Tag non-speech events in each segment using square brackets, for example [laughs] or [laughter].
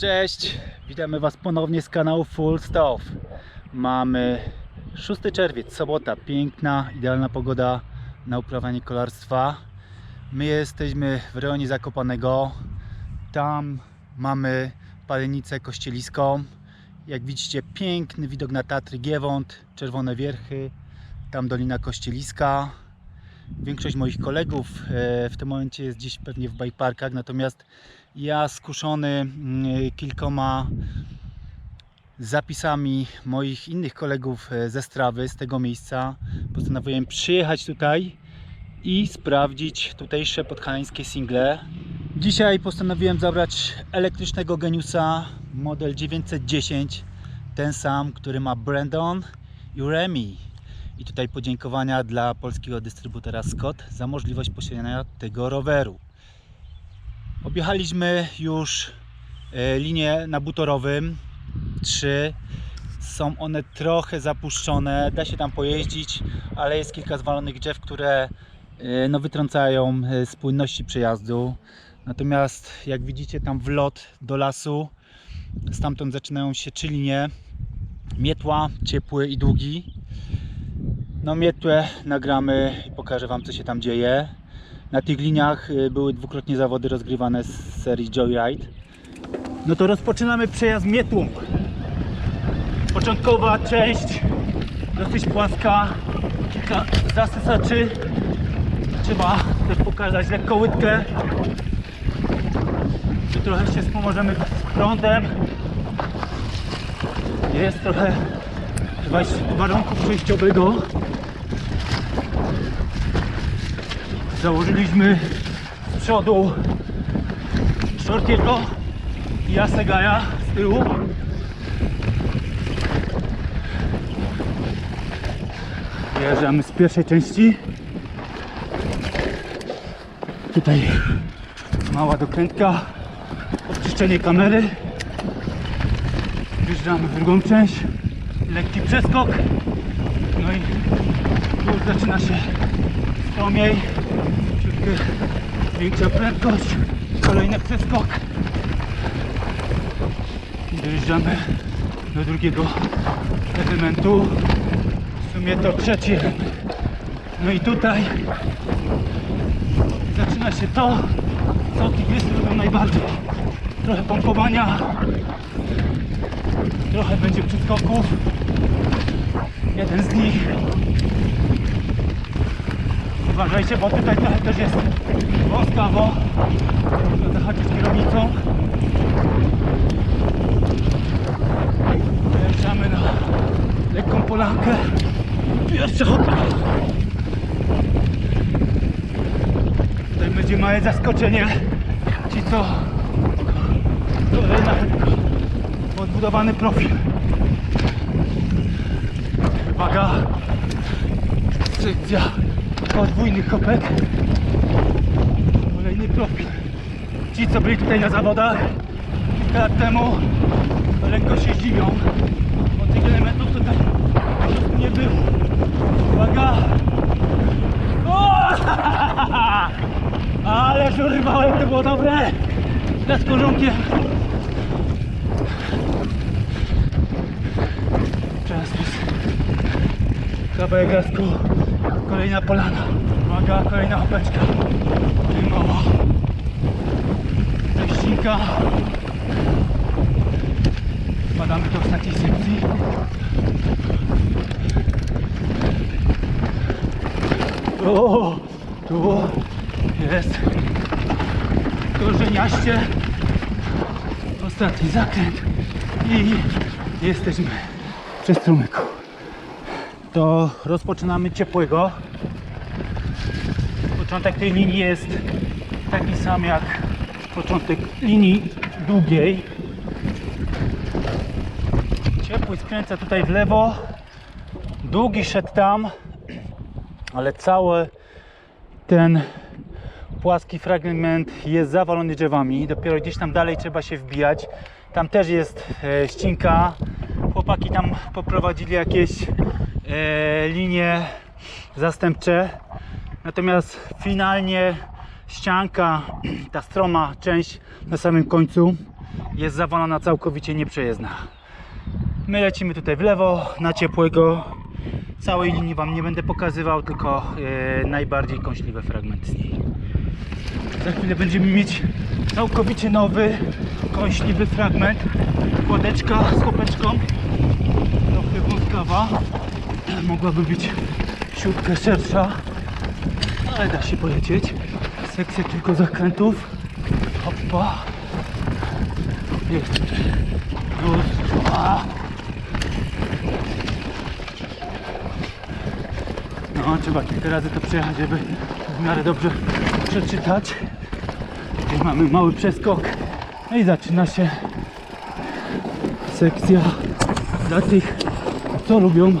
Cześć, witamy Was ponownie z kanału Full Stop. Mamy 6 czerwiec, sobota, piękna, idealna pogoda na uprawianie kolarstwa. My jesteśmy w rejonie Zakopanego. Tam mamy palenicę kościeliską. Jak widzicie, piękny widok na Tatry Giewont, Czerwone Wierchy, tam Dolina Kościeliska. Większość moich kolegów e, w tym momencie jest dziś pewnie w bike parkach, natomiast ja skuszony mm, kilkoma zapisami moich innych kolegów e, ze Strawy, z tego miejsca, postanowiłem przyjechać tutaj i sprawdzić tutejsze podhalańskie single. Dzisiaj postanowiłem zabrać elektrycznego Geniusa model 910, ten sam, który ma Brandon i Remy. I tutaj podziękowania dla polskiego dystrybutora Scott za możliwość posiadania tego roweru. Objechaliśmy już e, linię na butorowym 3. Są one trochę zapuszczone, da się tam pojeździć, ale jest kilka zwalonych drzew, które e, no, wytrącają e, z płynności przejazdu. Natomiast jak widzicie tam wlot do lasu, stamtąd zaczynają się trzy linie. Mietła, ciepły i długi. No mietłę nagramy i pokażę Wam co się tam dzieje. Na tych liniach y, były dwukrotnie zawody rozgrywane z serii Joyride. No to rozpoczynamy przejazd mietłą. Początkowa część dosyć płaska, kilka zasysaczy. Trzeba też pokazać lekko łydkę. Tu trochę się wspomożemy z prądem. Jest trochę warunków przejściowego. Założyliśmy z przodu Shortiego i Asegaja z tyłu. Wjeżdżamy z pierwszej części. Tutaj mała dokrętka, odczyszczenie kamery. Wjeżdżamy w drugą część, lekki przeskok. No i zaczyna się stromiej, troszkę większa prędkość, kolejny przeskok. I dojeżdżamy do drugiego elementu. W sumie to trzeci. No i tutaj zaczyna się to, co tygrysy lubią najbardziej. Trochę pompowania, trochę będzie przeskoków. Jeden z nich Uważajcie, bo tutaj też jest wąskawo. Można zahaczyć kierownicą. Wjeżdżamy na lekką polankę. Jeszcze hopa. Tutaj będzie małe zaskoczenie. Ci co kolejna podbudowany profil. Uwaga! Sekcja podwójnych kopek. Kolejny profil. Ci, co byli tutaj na zawodach kilka lat temu, lekko się zdziwią, bo tych elementów tutaj nie było. Uwaga! O! [laughs] Ale urwałem, to było dobre! Z korzonkiem. Teraz jest kawałek lasku. Kolejna polana. Uwaga, kolejna opeczka. I mała. Ześcinka. Wpadamy do ostatniej sekcji. O, tu jest korzeniaście. Ostatni zakręt i jesteśmy przy strumyku to rozpoczynamy ciepłego. Początek tej linii jest taki sam jak początek linii długiej. Ciepły skręca tutaj w lewo, długi szedł tam, ale cały ten płaski fragment jest zawalony drzewami. Dopiero gdzieś tam dalej trzeba się wbijać. Tam też jest e, ścinka. Chłopaki tam poprowadzili jakieś linie zastępcze. Natomiast finalnie ścianka, [clears throat] ta stroma część na samym końcu jest zawalona całkowicie nieprzejezdna. My lecimy tutaj w lewo, na ciepłego. Całej linii Wam nie będę pokazywał, tylko e, najbardziej kąśliwe fragmenty z niej. Za chwilę będziemy mieć całkowicie nowy, kąśliwy fragment. Kładeczka z kopeczką, trochę wąskawa. Mogłaby być siódkę szersza, ale da się polecieć. Sekcja tylko zakrętów. Hoppa. Jest. Już. No, trzeba kilka razy to przejechać, żeby w miarę dobrze przeczytać. Tutaj mamy mały przeskok. No i zaczyna się sekcja dla tych, co lubią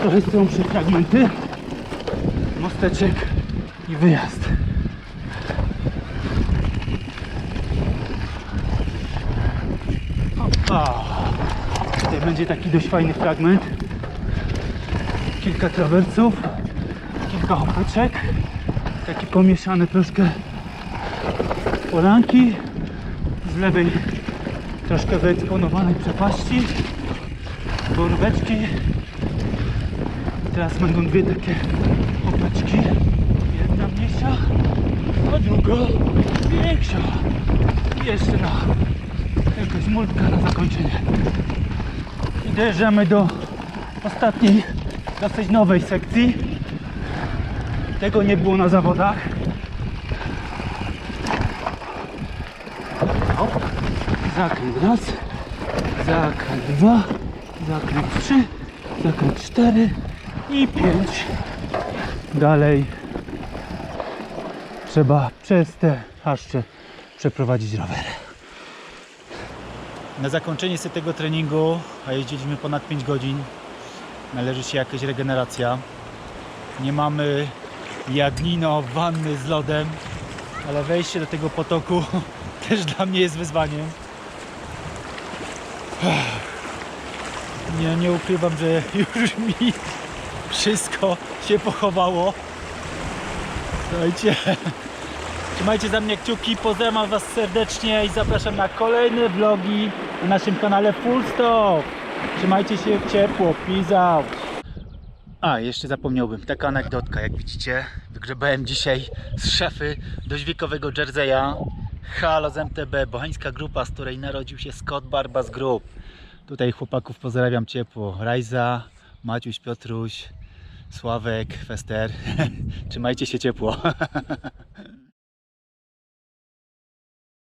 trochę strąbsze fragmenty. Mosteczek i wyjazd. Opa. Tutaj będzie taki dość fajny fragment. Kilka trawersów, kilka hopeczek, takie pomieszane troszkę polanki. Z lewej troszkę wyeksponowanej przepaści, boróweczki. Teraz będą dwie takie hopeczki. Jedna mniejsza, a druga większa. I jeszcze na jakaś multka na zakończenie. I dojeżdżamy do ostatniej, dosyć nowej sekcji. Tego nie było na zawodach. Hop. Zakręt raz, zakręt dwa, zakręt trzy, zakręt cztery i pięć. Dalej trzeba przez te haszcze przeprowadzić rower. Na zakończenie sobie tego treningu, a jeździliśmy ponad 5 godzin, należy się jakaś regeneracja. Nie mamy Jagnino wanny z lodem, ale wejście do tego potoku [laughs] też dla mnie jest wyzwaniem. Nie, nie ukrywam, że [laughs] już mi wszystko się pochowało. Słuchajcie, trzymajcie za mnie kciuki, pozdrawiam Was serdecznie i zapraszam na kolejne vlogi na naszym kanale Full Stop. Trzymajcie się ciepło, peace out. A, jeszcze zapomniałbym, taka anegdotka, jak widzicie, wygrzebałem dzisiaj z szefy dość wiekowego Jerseya. Halo z MTB, bohańska grupa, z której narodził się Scott Barbas Group. Tutaj chłopaków pozdrawiam ciepło. Rajza, Maciuś, Piotruś, Sławek, Fester. [laughs] Trzymajcie się ciepło. [laughs]